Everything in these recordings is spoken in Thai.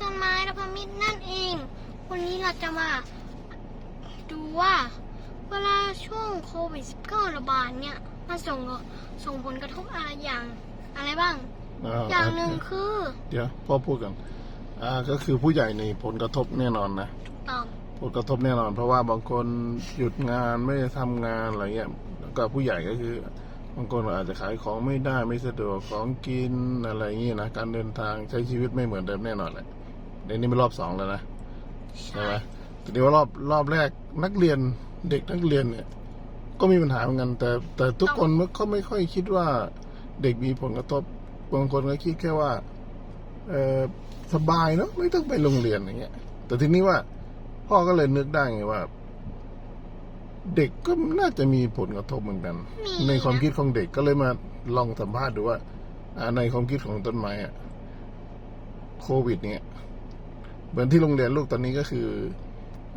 ต้นไม้และพมิตรนั่นเอง วันนี้เราจะมา ดูว่าเวลาช่วงโควิด -19 ระบาดเนี่ยมันส่งส่งผลกระทบอะไรอย่างอะไรบ้าง อย่างหนึ่งคือ เดี๋ยวพ่อพูดกันอ่าก็คือผู้ใหญ่ในผลกระทบแน่นอนนะตอบผลกระทบแน่นอน เพราะว่าบางคนหยุดงานไม่ได้ทำงานอะไรเงี้ยแล้วก็ผู้ใหญ่ก็คือบางคนอาจจะขายของไม่ได้ไม่สะดวกของกินอะไรอย่างงี้นะการเดินทางใช้ชีวิตไม่เหมือนเดิมแน่นอนแหละ เดี๋ยวนี้เป็นรอบสองแล้วนะใช่ไหมแต่เดี๋ยวารอบรอบแรกนักเรียนเด็กนักเรียนเนี่ย ก็มีปัญหาเหมือนกัน แต่แต่ทุกคนเขาไม่ค่อยคิดว่าเด็กมีผลกระทบบางคนก็คิดแค่ว่า เออสบายเนาะไม่ต้องไปโรงเรียนอย่างเงี้ย แต่ทีนี้ว่า พ่อก็เลยนึกได้ไงว่า เด็กก็น่าจะมีผลกระทบเหมือนกันมีในความนะคิดของเด็กก็เลยมาลองสัมภาษณ์ดูว่าอ่าในความคิดของต้นไม้อะโควิด เนี่ย เหมือนที่โรงเรียนลูกตอนนี้ก็คือ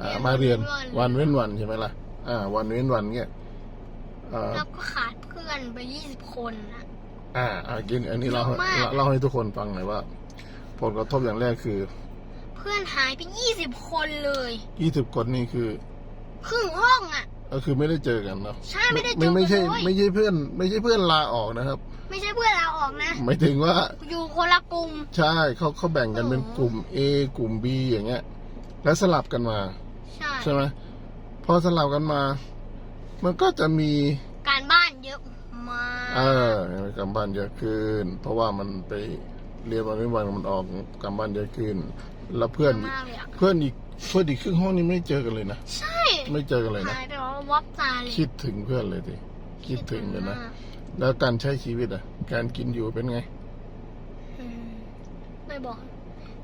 อ่ามาเรียนวันเว้นวันใช่ไหมล่ะ อ่า วันเว้นวันเนี่ยอ่าแล้วก็ขาดเพื่อนไป20คนนะอ่าอ่ากินอันนี้เราเยอะมากเล่าให้ทุกคนฟังหน่อยว่า ผลกระทบอย่างแรกคือ เพื่อนหายไป20คนเลยยี่สิบคนนี่คือครึ่งห้องอะก็คือไม่ได้เจอกันเนาะใช่ไม่ได้เจอไม่ไม่ใช่กันเลยไม่ใช่เพื่อน ไม่ใช่เพื่อนลาออกนะครับ ไม่ใช่เพื่อนเราออกนะ หมายถึงว่า อยู่คนละกลุ่ม ใช่เขาเขาแบ่งกันเป็นอ๋อกลุ่ม A กลุ่ม B อย่างเงี้ย แล้วสลับกันมา ใช่ใช่ไหมพอสลับกันมา มันก็จะมีการบ้านเยอะมากเออการบ้านเยอะขึ้น เพราะว่ามันไปเรียนวันเว้นวันมันออกการบ้านเยอะขึ้น แล้วเพื่อนมากเลยอะเพื่อนอีกเพื่อนอีกครึ่งห้องนี่ไม่เจอกันเลยนะ ใช่ไม่เจอกันเลยนะหายไปว่าวับตาเลยคิดถึงเพื่อนเลยทีคิดถึงเลยนะ แล้วการใช้ชีวิตอะ การกินอยู่เป็นไง อืมไม่บอก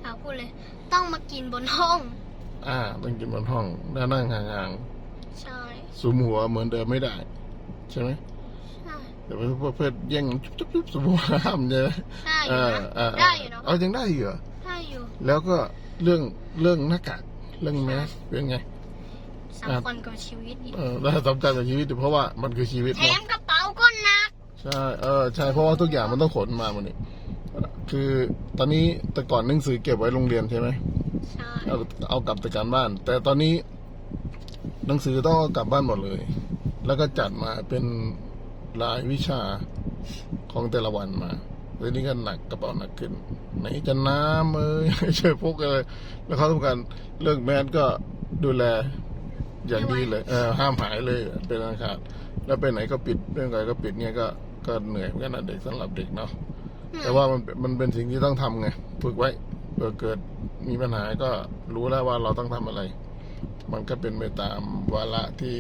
อยากพูดเลย ต้องมากินบนห้อง อ่า ต้องกินบนห้องแล้วนั่งห่างใช่ๆสุมหัวเหมือนเดิมไม่ได้ ใช่ไหมใช่แต่ว่าประเภทแย่งจุ๊บจุ๊บสุมหัวห้ามใช่ไหมได้อเอยู่อนะเออได้อยู่เนาะเอายังได้อยู่เหรอ ได้อยู่แล้วก็เรื่องเรื่องหน้ากากเรื่องแมสเป็นไงสำคัญกับชีวิตอีกเออแล้วสำคัญกับชีวิตอยู่เพราะว่ามันคือชีวิตแถเนาะมกระเป๋าก็หนัก ใช่เออใช่เพราะว่าทุกอย่างมันต้องขนมาหมดนี่คือตอนนี้แต่ก่อนหนังสือเก็บไว้โรงเรียนใช่ไหมใช่เอาเอากลับแต่การบ้าน แต่ตอนนี้ หนังสือต้องเอากลับบ้านหมดเลย แล้วก็จัดมาเป็นรายวิชาของแต่ละวันมาเรื่องนี้ก็หนักกระเป๋าหนักขึ้น ไหนจะน้ำเอ้ยช่วยพกอะไรแล้วเขาต้องการเรื่องแมสก็ดูแลอย่างดีเลยเออห้ามหายเลยเป็นอันขาดแล้วไปไหนก็ปิดเรื่องอะไรก็ปิดเนี่ยก็ ก็เหนื่อยเหมือนกันนะเด็กสำหรับเด็กเนาะแต่ว่ามันมันเป็นสิ่งที่ต้องทำไงฝึกไว้เผื่อเกิดมีปัญหาก็รู้แล้วว่าเราต้องทำอะไร มันก็เป็นไปตามวาระที่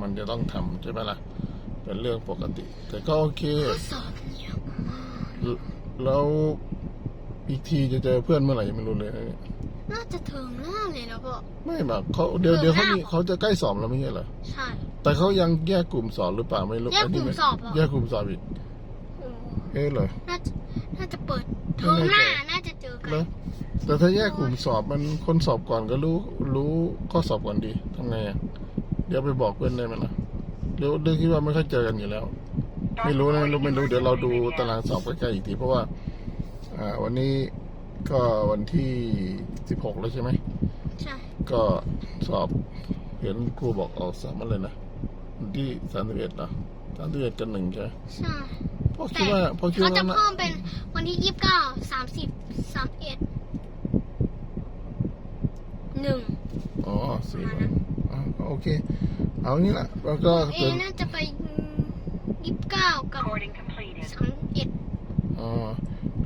มันจะต้องทำใช่ไหมล่ะ เป็นเรื่องปกติ แต่ก็โอเค ข้อสอบเยอะมากแล้วอีกทีจะเจอเพื่อนเมื่อไหร่ยังไม่รู้เลยน่าจะถึงหน้าเลยนะพ่อ ไม่แบบเขาเดี๋ยวเออเดี๋ยวเขามีหน้าเขาจะใกล้สอบแล้วไม่ใช่เหรอ ใช่ แต่เขายังแยกกลุ่มสอบหรือเปล่าไม่รู้แยกกลุ่มนนี้ไสอบเหรอ แยกกลุ่มสอบอีกโอ้เอ๊ะเหรอ น่าจะน่าจะเปิดเทอมหน้าน่าจะเจอกัน แล้วแต่ถ้าแยกกลุ่มสอบมันคนสอบก่อนก็รู้ รู้ข้อสอบก่อนดีทำไงอะ เดี๋ยวไปบอกเพื่อนได้ไหมล่ะเดี๋ยวเดี๋ยวคิดว่าไม่ค่อยเจอกันอยู่แล้ว ไม่รู้นะไม่รู้ไม่รู้เดี๋ยวเราดูตารางสอบใกล้ๆอีกทีเพราะว่า อ่า วันนี้ก็วันที่สิบหกแล้วใช่ไหม ใช่ ก็สอบเห็นครูบอกออกสอบมาเลยนะ วันที่สามสิบเอ็ดเหรอสามสิบเอ็ดกันหนึ่งใช่ไหมใช่พ่อคิดว่าพ่อคิดเขาว่าจะนะเพิ่มเป็นวันที่ยี่สิบเก้าสามสิบสามเอ็ดหนึ่งอ๋อสี่วันอ๋อโอเค เอางี้ละแล้วก็เอเป็นน่าจะไปยี่สิบเก้ากับ Recording completed. สามเอ็ดอ๋อ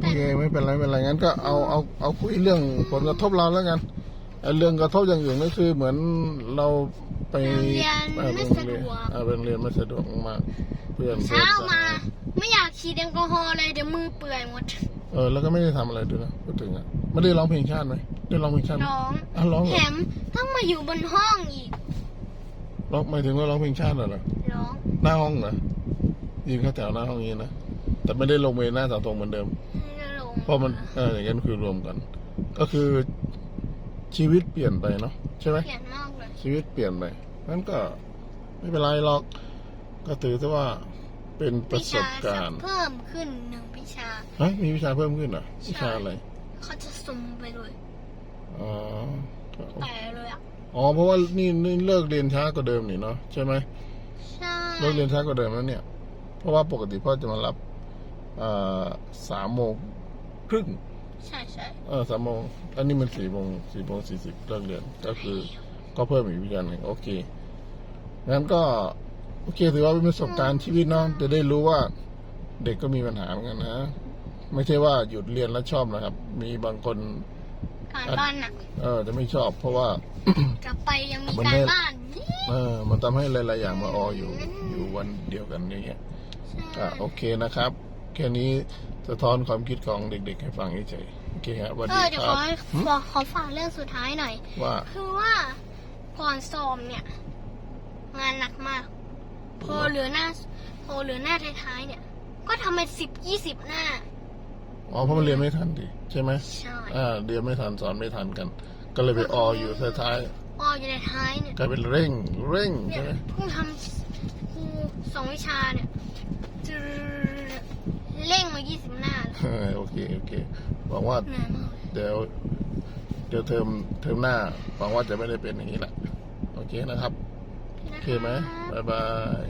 โอเคไม่เป็นไรไม่เป็นไรงั้นก็เอาเอาเอาคุยเรื่องผลกระทบเราแล้วกันไอ้เรื่องกระทบอย่างอื่นก็คือเหมือนเรา ไปเรียนอ่าไม่เป็นสะดเรียนวกอ่าเป็นเรียนไม่สะดวกมากเพื่อนเช้ามาเพื่อนไม่อยากฉีดแอลกอฮอล์เลยเดี๋ยวมือเปื่อยหมด เออแล้วก็ไม่ได้ทำอะไรด้วยนะพูดถึงอะไม่ได้ร้องเพลงชาติไหมได้ร้องเพลงชาติไหมร้อง อะร้องเหรแถอมต้องมาอยู่บนห้องอีก ร้องหมายถึงว่าร้องเพลงชาติเหรอ ร้อง หน้าห้องเหรอยืนเข้าแถวหน้าห้องนี้นะ แต่ไม่ได้ลงไปหน้าเสาธงเหมือนเดิมไม่ได้ลงเพราะมันเอออย่างนั้นคือรวมกัน ก็คือ ชีวิตเปลี่ยนไปเนาะใช่ไหมเปลี่ยนมากเลยชีวิตเปลี่ยนไปนั้นก็ไม่เป็นไรหรอก ก็ถือซะว่าเป็นประสบการณ์ วิชเพิ่มขึ้นหนึ่งวิชาฮะมีวิชาเพิ่มขึ้นเหรอใช่วิชาอะไรคเขาจะซุ่มไปเลยอ๋อแต่เลยอะอ๋อเพราะว่านี่นี่เลิกเรียนช้ากว่าเดิมนี่เนาะใช่ไหมใช่เลิกเรียนช้ากว่าเดิมแล้วเนี่ย เพราะว่าปกติพ่อจะมารับอ่าสามโมงครึ่ง ใช่ใช่เออสามโมงอันนี้มันสี่โมงสี่โมงสี่สิบเลิกเรียนก็คือ ก็เพิ่มอีกวิชาหนึ่งโอเคงั้นก็ โอเคถือว่าเป็นประสบการณ์ชีวิตเนาะจะได้รู้ว่า เด็กก็มีปัญหาเหมือนกันนะไม่ใช่ว่าหยุดเรียนแล้วชอบนะครับ มีบางคนการบ้านหนักเออ จะไม่ชอบ เพราะว่ากลับไปยังมีมันกาไม่รบ้านนี่เออ มันทำให้หลาย ๆ อย่างมาอออยู่ อยู่วันเดียวกันอย่างเงี้ยใช่อะโอเคนะครับ แค่นี้ สะท้อนความคิดของเด็ก ๆ ให้ฟังเฉยๆโอเคครับสวันเอดีอเดี๋ยวคขรัอบขอขอฝากเรื่องสุดท้ายหน่อย ว่าคือว่าก่อนสอบเนี่ย งานหนักมาก พอเหลือหน้า พอเหลือหน้าท้ายๆเนี่ย ก็ทำเป็นสิบยี่สิบหน้า อ๋อเพราะมันเรียนไม่ทันดิใช่ไหมใช่อ่าเรียนไม่ทันสอนไม่ทันกัน ก็เลยไปอออยู่ท้ายพออยู่ในท้ายเนี่ยๆกลายเป็นเร่งเร่งเนี่ใช่ยไหมเพิ่งทำครูสองวิชาเนี่ยจืด เร่งมายี่สิบหน้าเลยเออโอเคโอเคหวังว่าเหนื่อยมากเลยเดี๋ยวเดี๋ยวเทอมเทอมหน้าหวังว่าจะไม่ได้เป็นอย่างนี้แหละโอเคนะครับ โอเคไหมนะะบ๊ายบาย